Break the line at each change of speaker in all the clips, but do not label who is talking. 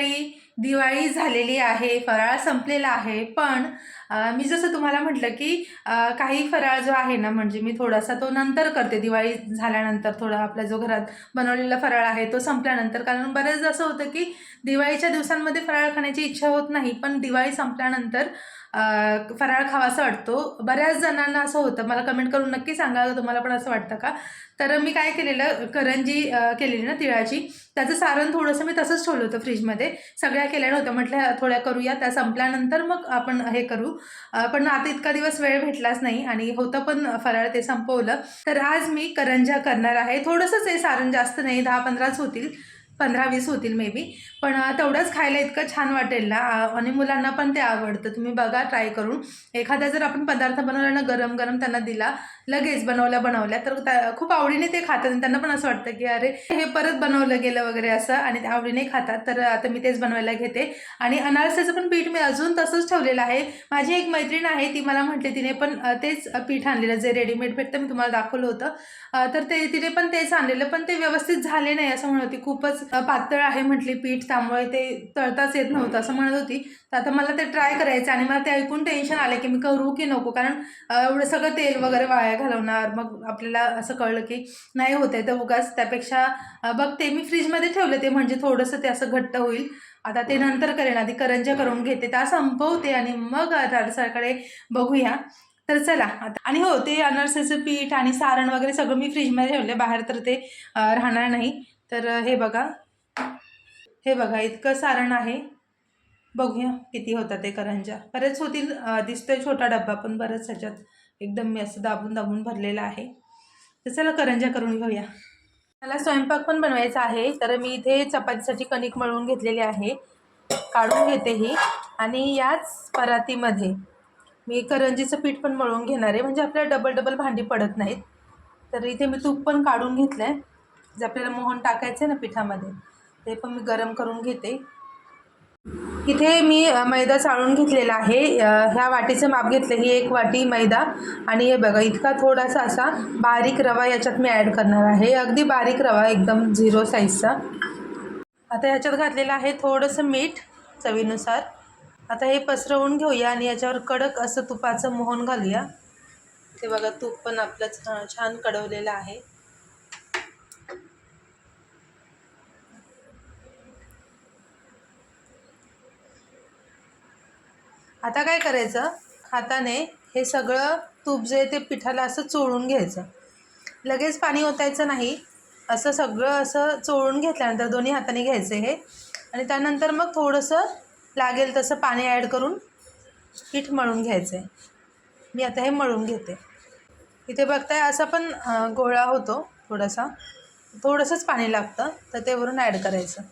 मंडळी दिवाळी झालेली आहे फराळ संपलेला आहे पण मी जसं तुम्हाला म्हटलं की काही फराळ जो आहे ना म्हणजे मी थोडासा तो नंतर करते. दिवाळी झाल्यानंतर थोडा आपला जो घरात बनवलेला फराळ आहे तो संपल्यानंतर. कारण बरेचदा असं होतं की दिवाळीच्या दिवसांमध्ये फराळ खाण्याची इच्छा होत नाही पण दिवाळी संपल्यानंतर फराळ खावासा वाटतो. बऱ्याच जणांना असं होतं. मला कमेंट करून नक्की सांगा तुम्हाला पण असं वाटतं का? तर मी काय केलेलं करंजी केलेली ना तिळाची त्याचं सारण थोडंसं मी तसंच ठेवलं होतं फ्रीजमध्ये. सगळ्या केल्या नव्हत्या. म्हटलं थोड्या करूया. त्या संपल्यानंतर मग आपण हे करू. पण आता इतका दिवस वेळ भेटलाच नाही आणि होतं पण फराळ ते संपवलं. तर आज मी करंजा करणार आहे. थोडंसंच आहे सारण जास्त नाही दहा पंधराच होतील. पंधरा वीस होतील मे बी पण तेवढंच खायला इतकं छान वाटेल ना. आणि मुलांना पण ते आवडतं. तुम्ही बघा ट्राय करून. एखादा जर आपण पदार्थ बनवला ना गरम गरम त्यांना दिला लगेच बनवल्या बनवल्या तर त्या खूप आवडीने ते खातात. आणि त्यांना पण असं वाटतं की अरे हे परत बनवलं गेलं वगैरे असं. आणि ते आवडीने खातात. तर आता मी तेच बनवायला घेते. आणि अनारसाचं पण पीठ मी अजून तसंच ठेवलेलं आहे. माझी एक मैत्रीण आहे ती मला म्हटली तिने पण तेच पीठ आणलेलं जे रेडीमेड भेटतं मी तुम्हाला दाखवलं होतं. तर ते तिने पण तेच आणलेलं पण ते व्यवस्थित झाले नाही असं म्हणत होती. खूपच पातळ आहे म्हटली पीठ त्यामुळे ते तळताच येत नव्हतं असं म्हणत होती. तर आता मला ते ट्राय करायचं आणि मला ते ऐकून टेन्शन आलं की मी करू की नको? कारण एवढं सगळं तेल वगैरे वाया घालवणार मग आपल्याला असं कळलं की नाही होत आहे. तर उगाच त्यापेक्षा बघते मी फ्रीजमध्ये ठेवलं ते म्हणजे थोडंसं ते असं घट्ट होईल. आता ते नंतर करेन. आधी करंजा करून घेते. त्या संपवते आणि मग अनारसाकडे बघूया. तर चला आता आणि हो ते अनारसाचं पीठ आणि सारण वगैरे सगळं मी फ्रीजमध्ये ठेवलं बाहेर तर ते राहणार नाही. तर हे बघा. हे बघा इतकं सारण आहे. बघूया किती होतात ते करंजा. बरेच होतील दिसतोय छोटा डब्बा पण बरंच ह्याच्यात एकदम मी असं दाबून दाबून भरलेला आहे. तर चला करंजा करून घेऊया. मला स्वयंपाक पण बनवायचा आहे तर मी इथे चपातीसाठी कणिक मळून घेतलेली आहे. काढून घेते ही. आणि याच परातीमध्ये मी करंजीचं पीठ पण मळून घेणार आहे. म्हणजे आपल्याला डबल डबल भांडी पडत नाहीत. तर इथे मी तूप पण काढून घेतलं आहे जे आपल्याला मोहन टाकायचं आहे ना पिठामध्ये. ते पण मी गरम करून घेते. इथे मी मैदा चाळून घेतलेला आहे. ह्या वाटीचं माप घेतलं ही एक वाटी मैदा. आणि हे बघा इतका थोडासा असा बारीक रवा याच्यात मी ॲड करणार आहे. अगदी बारीक रवा एकदम झिरो साईजचा आता ह्याच्यात घातलेलं आहे थोडंसं मीठ चवीनुसार. आता हे पसरवून घेऊया आणि याच्यावर कडक असं तुपाचं मोहन घालूया. ते बघा तूप पण आपलं छान कडवलेलं आहे. आता काय करायचं? हाताने हे सगळं तूप जे आहे ते पिठाला असं चोळून घ्यायचं. लगेच पाणी ओतायचं नाही. असं सगळं असं चोळून घेतल्यानंतर दोन्ही हाताने घ्यायचं हे. आणि त्यानंतर मग थोडंसं लागेल तसं पाणी ॲड करून पीठ मळून घ्यायचं आहे. मी आता हे मळून घेते. इथे बघताय असा पण गोळा होतो थोडासा. थोडंसंच पाणी लागतं तर ते वरून ॲड करायचं.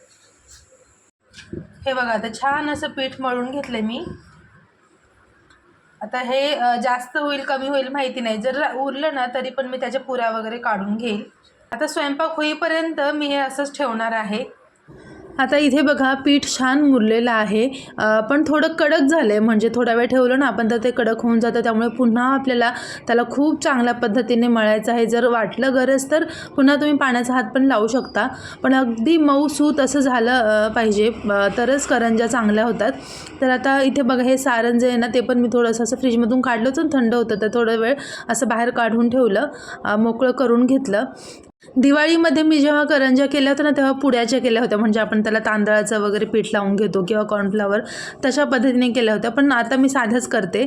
हे बघा आता छान असं पीठ मळून घेतलं मी. आता हे जास्त होईल कमी होईल माहिती नाही. जर उरलं ना तरी पण मी त्याच्या पुऱ्या वगैरे काढून घेईल. आता स्वयंपाक होईपर्यंत मी हे असंच ठेवणार आहे. आता इथे बघा पीठ छान मुरलेलं आहे. पण थोडं कडक झालं आहे म्हणजे थोडा वेळ ठेवलं ना आपण तर ते कडक होऊन जातं. त्यामुळे पुन्हा आपल्याला त्याला खूप चांगल्या पद्धतीने मळायचं आहे. जर वाटलं गरज तर पुन्हा तुम्ही पाण्याचा हात पण लावू शकता. पण अगदी मऊ सूत असं झालं पाहिजे. तरच करंज्या चांगल्या होतात. तर आता इथे बघा हे सारण जे आहे ना ते पण मी थोडंसं असं फ्रीजमधून काढलं होतं थंड होतं. तर थोडं वेळ असं बाहेर काढून ठेवलं. मोकळं करून घेतलं. दिवाळीमध्ये मी जेव्हा करंज्या केल्या होत्या ना तेव्हा पुड्याच्या केल्या होत्या. म्हणजे आपण त्याला तांदळाचं वगैरे पीठ लावून घेतो किंवा कॉर्नफ्लावर तशा पद्धतीने केल्या होत्या. पण आता मी साध्याच करते.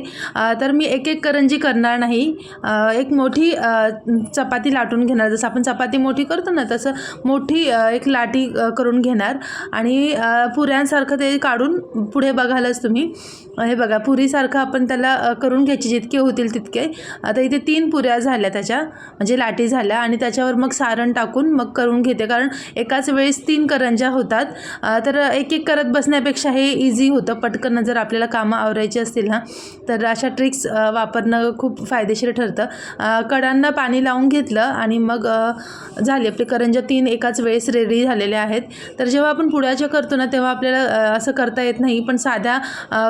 तर मी एक एक करंजी करणार नाही. एक मोठी चपाती लाटून घेणार. जसं आपण चपाती मोठी करतो ना तसं मोठी एक लाटी करून घेणार. आणि पुऱ्यांसारखं ते काढून पुढे बघालच तुम्ही. हे बघा पुरीसारखं आपण त्याला करून घ्यायची जितके होतील तितके. आता इथे तीन पुऱ्या झाल्या त्याच्या. म्हणजे लाटी झाल्या आणि त्याच्यावर मग सारण टाकून मग करून घेते. कारण एकाच वेळेस तीन करंज्या होतात. तर एक एक करत बसण्यापेक्षा हे इझी होतं. पटकन जर आपल्याला कामं आवरायची असतील ना तर अशा ट्रिक्स वापरणं खूप फायदेशीर ठरतं. कडांना पाणी लावून घेतलं आणि मग झाली आपली करंज्या तीन एकाच वेळेस रेडी झालेल्या आहेत. तर जेव्हा आपण पुड्याच्या करतो ना तेव्हा आपल्याला असं करता येत नाही. पण साध्या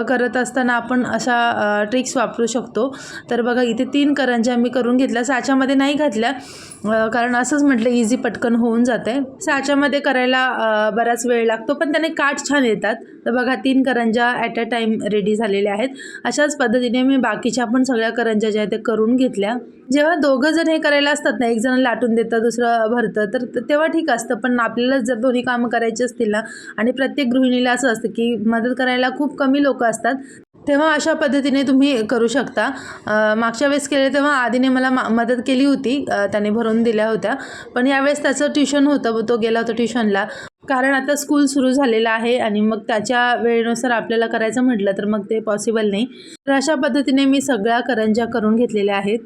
करत असताना आपण अशा ट्रिक्स वापरू शकतो. तर बघा इथे तीन करंज्या मी करून घेतल्या. साच्यामध्ये नाही घातल्या. कारण असंच असंच म्हटलं इझी पटकन होऊन जाते साच्यामध्ये करायला बराच वेळ लागतो पण त्याने काठ छान येतात. तर बघा तीन करंजा ॲट अ टाईम रेडी झालेल्या आहेत. अशाच पद्धतीने मी बाकीच्या पण सगळ्या करंजा ज्या आहेत त्या करून घेतल्या. जेव्हा दोघं जण हे करायला असतात ना एक जण लाटून देतं दुसरं भरतं तर तेव्हा ठीक असतं. पण आपल्याला जर दोन्ही कामं करायची असतील ना आणि प्रत्येक गृहिणीला असं असतं की मदत करायला खूप कमी लोक असतात तेव्हा अशा पद्धतीने तुम्ही करू शकता. मागच्या वेळेस केले तेव्हा आधीने मला मा मदत केली होती. त्याने भरून दिल्या होत्या. पण यावेळेस त्याचं ट्युशन होतं तो गेला होता ट्युशनला. कारण आता स्कूल सुरू झालेलं आहे आणि मग त्याच्या वेळेनुसार आपल्याला करायचं म्हटलं तर मग ते पॉसिबल नाही. तर अशा पद्धतीने मी सगळ्या करंज्या करून घेतलेल्या आहेत.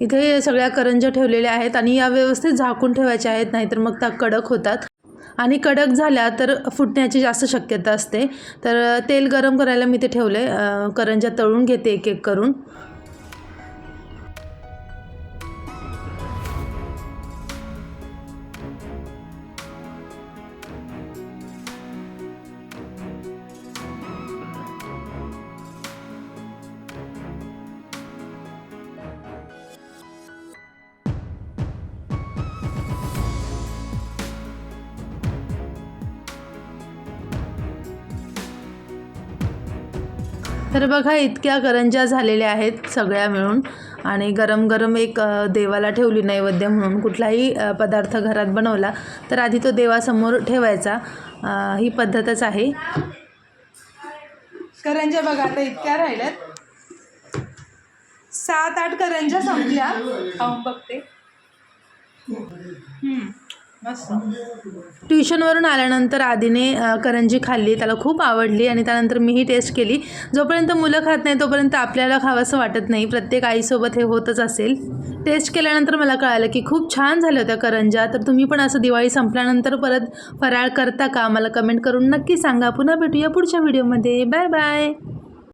इथे सगळ्या करंज्या ठेवलेल्या आहेत आणि या व्यवस्थित झाकून ठेवायच्या आहेत नाहीतर मग त्या कडक होतात. आणि कडक झाल्या तर फुटण्याची जास्त शक्यता असते. तर तेल गरम करायला मी ते ठेवले करंज्या तळून घेते एक एक करून. तर बघा इतक्या करंज्या झालेल्या आहेत सगळ्या मिळून. आणि गरम गरम एक देवाला ठेवली नैवेद्य म्हणून कुठलाही पदार्थ घरात बनवला तर आधी तो देवासमोर ठेवायचा. ही पद्धतच आहे. करंज्या बघा आता इतक्या राहिल्यात. सात आठ करंज्या संपल्या. खाऊन बघते. ट्युशनवरून आल्यानंतर आधीने करंजी खाल्ली त्याला खूप आवडली आणि त्यानंतर मीही टेस्ट केली. जोपर्यंत मुलं खात नाही तोपर्यंत आपल्याला खावंसं वाटत नाही. प्रत्येक आईसोबत हे होतच असेल. टेस्ट केल्यानंतर मला कळालं की खूप छान झाल्या होत्या करंजा तर तुम्ही पण असं दिवाळी संपल्यानंतर परत फराळ करता का? मला कमेंट करून नक्की सांगा. पुन्हा भेटूया पुढच्या व्हिडिओमध्ये. Bye bye.